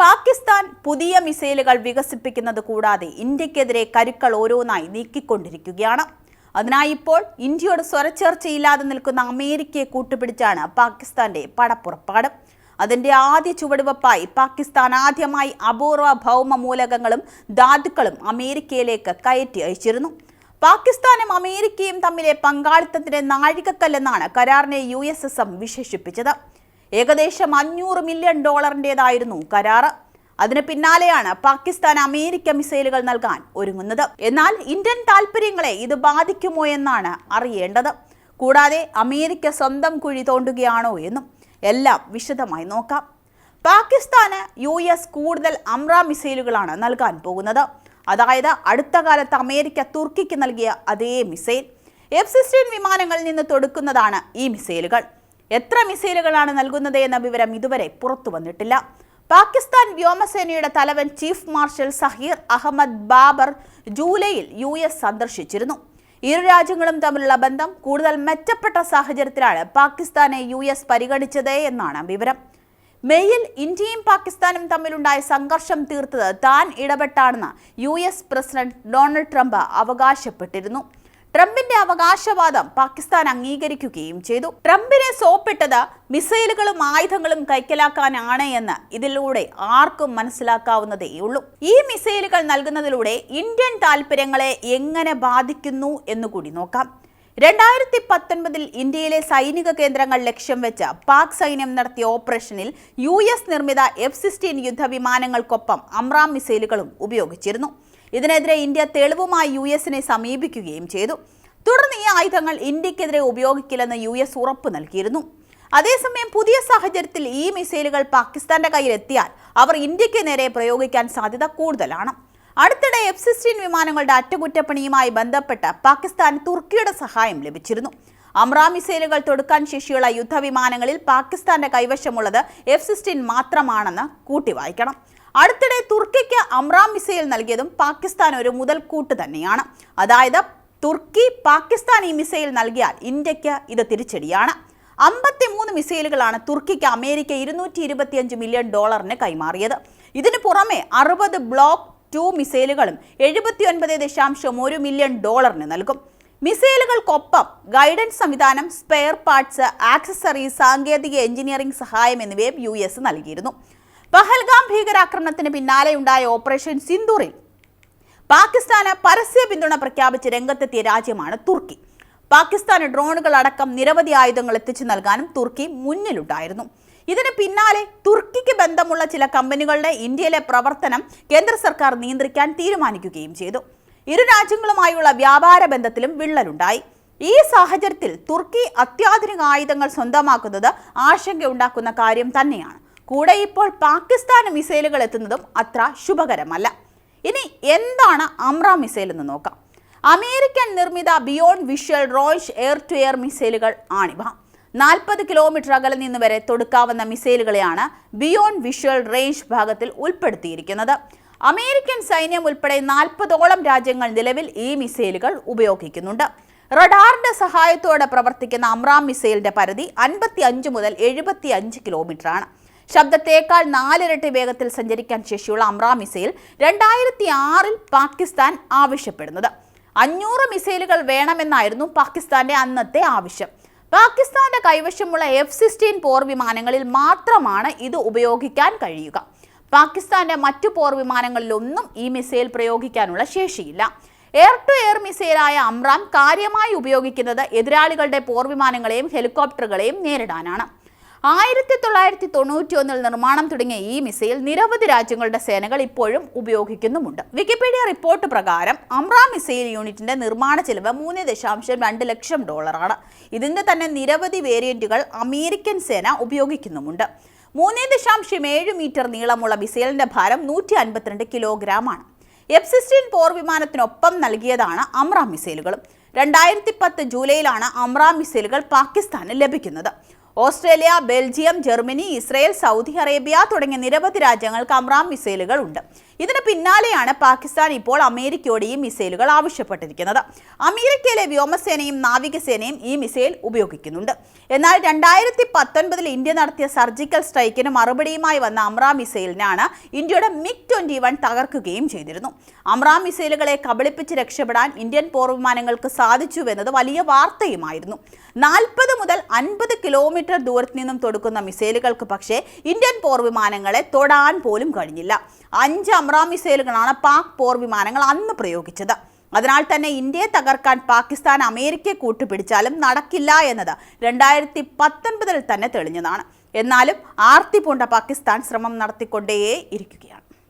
പാകിസ്ഥാൻ പുതിയ മിസൈലുകൾ വികസിപ്പിക്കുന്നത് കൂടാതെ ഇന്ത്യക്കെതിരെ കരുക്കൾ ഓരോന്നായി നീക്കിക്കൊണ്ടിരിക്കുകയാണ്. അതിനായി ഇപ്പോൾ ഇന്ത്യയുടെ സ്വരച്ചേർച്ചയില്ലാതെ നിൽക്കുന്ന അമേരിക്കയെ കൂട്ടുപിടിച്ചാണ് പാകിസ്ഥാന്റെ പടപ്പുറപ്പാട്. അതിന്റെ ആദ്യ ചുവടുവപ്പായി പാകിസ്ഥാൻ ആദ്യമായി അപൂർവ ഭൗമ മൂലകങ്ങളും ധാതുക്കളും അമേരിക്കയിലേക്ക് കയറ്റി അയച്ചിരുന്നു. പാകിസ്ഥാനും അമേരിക്കയും തമ്മിലെ പങ്കാളിത്തത്തിന്റെ നാഴികക്കല്ലെന്നാണ് കരാറിനെ യു എസ് എസ് എം വിശേഷിപ്പിച്ചത്. ഏകദേശം അഞ്ഞൂറ് മില്യൺ ഡോളറിന്റെതായിരുന്നു കരാറ്. അതിന് പിന്നാലെയാണ് പാകിസ്ഥാൻ അമേരിക്ക മിസൈലുകൾ നൽകാൻ ഒരുങ്ങുന്നത്. എന്നാൽ ഇന്ത്യൻ താൽപ്പര്യങ്ങളെ ഇത് ബാധിക്കുമോ എന്നാണ് അറിയേണ്ടത്. കൂടാതെ അമേരിക്ക സ്വന്തം കുഴി തോണ്ടുകയാണോ എന്നും എല്ലാം വിശദമായി നോക്കാം. പാകിസ്ഥാന് യു എസ് കൂടുതൽ അമ്ര മിസൈലുകളാണ് നൽകാൻ പോകുന്നത്. അതായത് അടുത്ത കാലത്ത് അമേരിക്ക തുർക്കിക്ക് നൽകിയ അതേ മിസൈൽ. എഫ് സിക്സ്റ്റീൻ വിമാനങ്ങളിൽ നിന്ന് തൊടുക്കുന്നതാണ് ഈ മിസൈലുകൾ. എത്ര മിസൈലുകളാണ് നൽകുന്നത് എന്ന വിവരം ഇതുവരെ പുറത്തു വന്നിട്ടില്ല. പാകിസ്ഥാൻ വ്യോമസേനയുടെ തലവൻ ചീഫ് മാർഷൽ സഹീർ അഹമ്മദ് ബാബർ ജൂലൈയിൽ യു എസ് സന്ദർശിച്ചിരുന്നു. ഇരു രാജ്യങ്ങളും തമ്മിലുള്ള ബന്ധം കൂടുതൽ മെച്ചപ്പെട്ട സാഹചര്യത്തിലാണ് പാകിസ്ഥാനെ യു എസ് പരിഗണിച്ചത് എന്നാണ് വിവരം. മെയ്യിൽ ഇന്ത്യയും പാകിസ്ഥാനും തമ്മിലുണ്ടായ സംഘർഷം തീർത്തത് താൻ ഇടപെട്ടാണെന്ന് U S president Donald Trump അവകാശപ്പെട്ടിരുന്നു. ട്രംപിന്റെ അവകാശവാദം പാകിസ്ഥാൻ അംഗീകരിക്കുകയും ചെയ്തു. ട്രംപിനെ സോപ്പിട്ടത് മിസൈലുകളും ആയുധങ്ങളും കൈക്കലാക്കാനാണ് എന്ന് ഇതിലൂടെ ആർക്കും മനസ്സിലാക്കാവുന്നതേയുള്ളൂ ഈ മിസൈലുകൾ നൽകുന്നതിലൂടെ ഇന്ത്യൻ താൽപ്പര്യങ്ങളെ എങ്ങനെ ബാധിക്കുന്നു എന്നുകൂടി നോക്കാം. രണ്ടായിരത്തി പത്തൊൻപതിൽ ഇന്ത്യയിലെ സൈനിക കേന്ദ്രങ്ങൾ ലക്ഷ്യം വെച്ച് പാക് സൈന്യം നടത്തിയ ഓപ്പറേഷനിൽ യു എസ് നിർമ്മിത എഫ് സിക്സ്റ്റീൻ യുദ്ധവിമാനങ്ങൾക്കൊപ്പം അമ്രാം മിസൈലുകളും ഉപയോഗിച്ചിരുന്നു. ഇതിനെതിരെ ഇന്ത്യ തെളിവുമായി യു എസിനെ സമീപിക്കുകയും ചെയ്തു. തുടർന്ന് ഈ ആയുധങ്ങൾ ഇന്ത്യക്കെതിരെ ഉപയോഗിക്കില്ലെന്ന് യു എസ് ഉറപ്പ് നൽകിയിരുന്നു. അതേസമയം പുതിയ സാഹചര്യത്തിൽ ഈ മിസൈലുകൾ പാകിസ്ഥാന്റെ കയ്യിലെത്തിയാൽ അവർ ഇന്ത്യയ്ക്ക് നേരെ പ്രയോഗിക്കാൻ സാധ്യത കൂടുതലാണ്. അടുത്തിടെ എഫ് സിക്സ്റ്റീൻ വിമാനങ്ങളുടെ അറ്റകുറ്റപ്പണിയുമായി ബന്ധപ്പെട്ട് പാകിസ്ഥാൻ തുർക്കിയുടെ സഹായം ലഭിച്ചിരുന്നു. അമ്ര മിസൈലുകൾ തൊടുക്കാൻ ശേഷിയുള്ള യുദ്ധവിമാനങ്ങളിൽ പാകിസ്ഥാന്റെ കൈവശമുള്ളത് എഫ് സിക്സ്റ്റീൻ മാത്രമാണെന്ന് കൂട്ടി വായിക്കണം അടുത്തിടെ തുർക്കിക്ക് അമ്രാം മിസൈൽ നൽകിയതും പാകിസ്ഥാൻ ഒരു മുതൽക്കൂട്ട് തന്നെയാണ്. അതായത് തുർക്കി പാകിസ്ഥാൻ ഈ മിസൈൽ നൽകിയാൽ ഇന്ത്യയ്ക്ക് ഇത് തിരിച്ചടിയാണ്. അമ്പത്തിമൂന്ന് മിസൈലുകളാണ് തുർക്കിക്ക് അമേരിക്ക ഇരുന്നൂറ്റി ഇരുപത്തിയഞ്ച് മില്യൺ ഡോളറിന് കൈമാറിയത്. ഇതിനു പുറമെ അറുപത് ബ്ലോക്ക് ടു മിസൈലുകളും എഴുപത്തി ഒൻപത് ദശാംശം ഒരു മില്യൺ ഡോളറിന് നൽകും. മിസൈലുകൾക്കൊപ്പം ഗൈഡൻസ് സംവിധാനം സ്പെയർ പാർട്സ് ആക്സസറി സാങ്കേതിക എഞ്ചിനീയറിംഗ് സഹായം എന്നിവയും യു എസ് നൽകിയിരുന്നു. പഹൽഗാം ഭീകരാക്രമണത്തിന് പിന്നാലെയുണ്ടായ ഓപ്പറേഷൻ സിന്ദൂറിൽ. പാകിസ്ഥാന് പരസ്യ പിന്തുണ പ്രഖ്യാപിച്ച് രംഗത്തെത്തിയ രാജ്യമാണ് തുർക്കി. പാകിസ്ഥാന് ഡ്രോണുകൾ അടക്കം നിരവധി ആയുധങ്ങൾ എത്തിച്ചു നൽകാനും തുർക്കി മുന്നിലുണ്ടായിരുന്നു. ഇതിന് പിന്നാലെ തുർക്കിക്ക് ബന്ധമുള്ള ചില കമ്പനികളുടെ ഇന്ത്യയിലെ പ്രവർത്തനം കേന്ദ്ര സർക്കാർ നിയന്ത്രിക്കാൻ തീരുമാനിക്കുകയും ചെയ്തു. ഇരു രാജ്യങ്ങളുമായുള്ള വ്യാപാര ബന്ധത്തിലും വിള്ളലുണ്ടായി. ഈ സാഹചര്യത്തിൽ തുർക്കി അത്യാധുനിക ആയുധങ്ങൾ സ്വന്തമാക്കുന്നത് ആശങ്കയുണ്ടാക്കുന്ന കാര്യം തന്നെയാണ്. കൂടെ ഇപ്പോൾ പാകിസ്ഥാന് മിസൈലുകൾ എത്തുന്നതും അത്ര ശുഭകരമല്ല. ഇനി എന്താണ് അമ്ര മിസൈൽ എന്ന് നോക്കാം. അമേരിക്കൻ നിർമ്മിത ബിയോണ്ട് വിഷ്വൽ റോയ്ഷ് എയർ ടു എയർ മിസൈലുകൾ ആണിവ. നാൽപ്പത് കിലോമീറ്റർ അകലെ നിന്ന് വരെ തൊടുക്കാവുന്ന മിസൈലുകളെയാണ് ബിയോണ്ട് വിഷ്വൽ റേഞ്ച് ഭാഗത്തിൽ ഉൾപ്പെടുത്തിയിരിക്കുന്നത്. അമേരിക്കൻ സൈന്യം ഉൾപ്പെടെ നാൽപ്പതോളം രാജ്യങ്ങൾ നിലവിൽ ഈ മിസൈലുകൾ ഉപയോഗിക്കുന്നുണ്ട്. റഡാറിന്റെ സഹായത്തോടെ പ്രവർത്തിക്കുന്ന അമ്രാം മിസൈലിന്റെ പരിധി അൻപത്തി അഞ്ച് മുതൽ എഴുപത്തി അഞ്ച് കിലോമീറ്റർ ആണ് ശബ്ദത്തേക്കാൾ നാലിരട്ടി വേഗത്തിൽ സഞ്ചരിക്കാൻ ശേഷിയുള്ള അമ്രാ മിസൈൽ രണ്ടായിരത്തി ആറിൽ പാകിസ്ഥാൻ ആവശ്യപ്പെടുന്നത്. അഞ്ഞൂറ് മിസൈലുകൾ വേണമെന്നായിരുന്നു പാകിസ്ഥാന്റെ അന്നത്തെ ആവശ്യം. പാകിസ്ഥാന്റെ കൈവശമുള്ള എഫ് സിക്സ്റ്റീൻ പോർ വിമാനങ്ങളിൽ മാത്രമാണ് ഇത് ഉപയോഗിക്കാൻ കഴിയുക. പാകിസ്ഥാന്റെ മറ്റു പോർ വിമാനങ്ങളിലൊന്നും ഈ മിസൈൽ പ്രയോഗിക്കാനുള്ള ശേഷിയില്ല. എയർ ടു എയർ മിസൈലായ അമ്രാം കാര്യമായി ഉപയോഗിക്കുന്നത് എതിരാളികളുടെ പോർ വിമാനങ്ങളെയും ഹെലികോപ്റ്ററുകളെയും നേരിടാനാണ്. ആയിരത്തി തൊള്ളായിരത്തി തൊണ്ണൂറ്റി ഒന്നിൽ നിർമ്മാണം തുടങ്ങിയ ഈ മിസൈൽ നിരവധി രാജ്യങ്ങളുടെ സേനകൾ ഇപ്പോഴും ഉപയോഗിക്കുന്നുമുണ്ട്. വിക്കിപീഡിയ റിപ്പോർട്ട് പ്രകാരം അമ്ര മിസൈൽ യൂണിറ്റിന്റെ നിർമ്മാണ ചെലവ് മൂന്ന് ദശാംശം രണ്ട് ലക്ഷം ഡോളറാണ്. ഇതിന്റെ തന്നെ നിരവധി വേരിയന്റുകൾ അമേരിക്കൻ സേന ഉപയോഗിക്കുന്നുമുണ്ട്. മൂന്ന് ദശാംശം ഏഴ് മീറ്റർ നീളമുള്ള മിസൈലിന്റെ ഭാരം നൂറ്റി അൻപത്തിരണ്ട് കിലോഗ്രാം ആണ് എഫ് സിക്സ്റ്റീൻ പോർ വിമാനത്തിനൊപ്പം നൽകിയതാണ് അമ്ര മിസൈലുകളും. രണ്ടായിരത്തി പത്ത് ജൂലൈയിലാണ് അമ്ര മിസൈലുകൾ പാകിസ്ഥാന് ലഭിക്കുന്നത്. Australia Belgium Germany Israel Saudi Arabia തുടങ്ങിയ നിരവധി രാജ്യങ്ങൾക്ക് അമ്രാം മിസൈലുകൾ ഉണ്ട്. ഇതിന് പിന്നാലെയാണ് പാകിസ്ഥാൻ ഇപ്പോൾ അമേരിക്കയോട് ഈ മിസൈലുകൾ ആവശ്യപ്പെട്ടിരിക്കുന്നത്. അമേരിക്കയിലെ വ്യോമസേനയും നാവികസേനയും ഈ മിസൈൽ ഉപയോഗിക്കുന്നുണ്ട്. എന്നാൽ രണ്ടായിരത്തി പത്തൊൻപതിൽ ഇന്ത്യ നടത്തിയ സർജിക്കൽ സ്ട്രൈക്കിന് മറുപടിയുമായി വന്ന അമ്ര മിസൈലിനാണ് ഇന്ത്യയുടെ മിഗ് ട്വന്റി വൺ തകർക്കുകയും ചെയ്തിരുന്നു. അമ്ര മിസൈലുകളെ കബളിപ്പിച്ച് രക്ഷപ്പെടാൻ ഇന്ത്യൻ പോർവിമാനങ്ങൾക്ക് സാധിച്ചുവെന്നത് വലിയ വാർത്തയുമായിരുന്നു. നാൽപ്പത് മുതൽ അൻപത് കിലോമീറ്റർ ദൂരത്ത് നിന്നും തൊടുക്കുന്ന മിസൈലുകൾക്ക് പക്ഷേ ഇന്ത്യൻ പോർവിമാനങ്ങളെ തൊടാൻ പോലും കഴിഞ്ഞില്ല. അഞ്ച് അമ്ര മിസൈലുകളാണ് പാക് പോർ വിമാനങ്ങൾ അന്ന് പ്രയോഗിച്ചത്. അതിനാൽ തന്നെ ഇന്ത്യയെ തകർക്കാൻ പാകിസ്ഥാൻ അമേരിക്കയെ കൂട്ടുപിടിച്ചാലും നടക്കില്ല എന്നത് രണ്ടായിരത്തി പത്തൊൻപതിൽ തന്നെ തെളിഞ്ഞതാണ്. എന്നാലും ആർത്തി പൂണ്ട പാകിസ്ഥാൻ ശ്രമം നടത്തിക്കൊണ്ടേ ഇരിക്കുകയാണ്